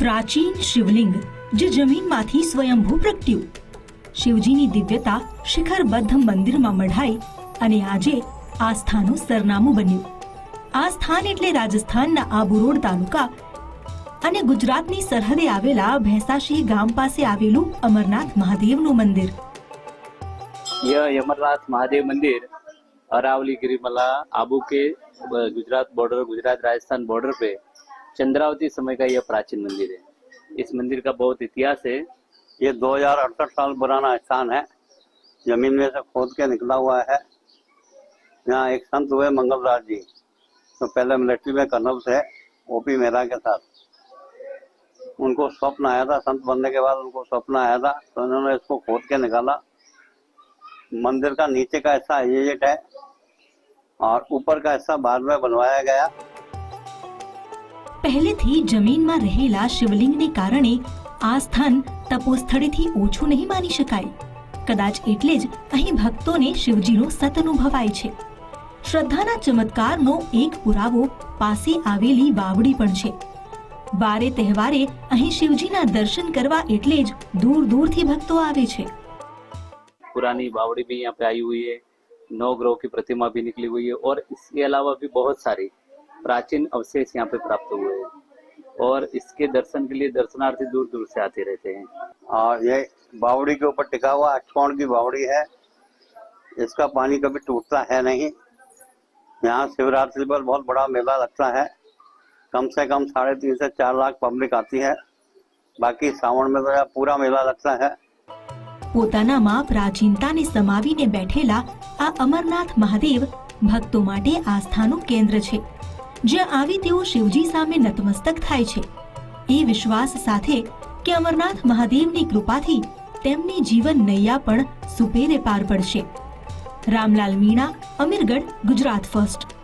પ્રાચીન શિવલિંગ જે જમીનમાંથી સ્વયંભૂ પ્રગટ્યું શિવજીની દિવ્યતા શિખરબદ્ધ મંદિરમાં મઢાઈ અને આજે આસ્થાનું સરનામું બન્યું આ સ્થાન એટલે રાજસ્થાનના આબુરોડ તાલુકા અને ગુજરાતની સરહદે આવેલા ભેંસાશી ગામ પાસે આવેલું અમરનાથ મહાદેવનું મંદિર यह अमरनाथ महादेव मंदिर अरावली गिरिमला आबू के अ, गुजरात बॉर्डर गुजरात राजस्थान बॉर्डर पे चंद्रावती समय का यह प्राचीन मंदिर है। इस मंदिर का बहुत इतिहास है। ये दो हज़ार अड़सठ साल पुराना स्थान है। ज़मीन में से खोद के निकला हुआ है। यहाँ एक संत हुए मंगलदास जी। तो पहले मिलिट्री में कर्नल थे, ओपी मेहरा के साथ। उनको स्वप्न आया था, संत बनने के बाद उनको स्वप्न आया था। तो उन्होंने इसको खोद के निकाला। मंदिर का नीचे का हिस्सा एजेट है और ऊपर का हिस्सा बाद में बनवाया गया। પહેલેથી જમીનમાં રહેલા શિવલિંગને કારણે આ સ્થાન તપોસ્થળેથી ઓછું નહીં માની શકાય કદાચ એટલે જ અહીં ભક્તોને શિવજીનો સત અનુભવાય છે શ્રદ્ધાના ચમત્કારનો એક પુરાવો પાસે આવેલી વાવડી પણ છે બારે તહેવારે અહીં શિવજીના દર્શન કરવા એટલે જ દૂર દૂરથી ભક્તો આવે છે पुरानी बावड़ी भी यहाँ पे आई हुई है नौ ग्रहों की प्रतिमा भी निकली हुई है और इसके अलावा भी बहुत सारे प्राचीन अवशेष यहाँ पे प्राप्त हुए हैं और इसके दर्शन के लिए दर्शनार्थी दूर दूर से आते रहते हैं और ये बावड़ी के ऊपर टिका हुआ अक्षौण की बावड़ी है इसका पानी कभी टूटता है नहीं यहाँ शिवरात्रि पर बहुत बड़ा मेला लगता है कम से कम साढ़े तीन से चार लाख पब्लिक आती है बाकी सावन में तो यहाँ पूरा मेला लगता है પોતાનામાં પ્રાચીનતાને સમાવીને બેઠેલા આ અમરનાથ મહાદેવ ભક્તો માટે આસ્થાનું કેન્દ્ર છે જ્યાં આવી તેઓ શિવજી સામે નતમસ્તક થાય છે. એ વિશ્વાસ સાથે કે અમરનાથ મહાદેવની કૃપાથી તેમની જીવન નૈયા પણ સુપેરે પાર પડશે. રામલાલ મીણા, અમીરગઢ, ગુજરાત ફર્સ્ટ.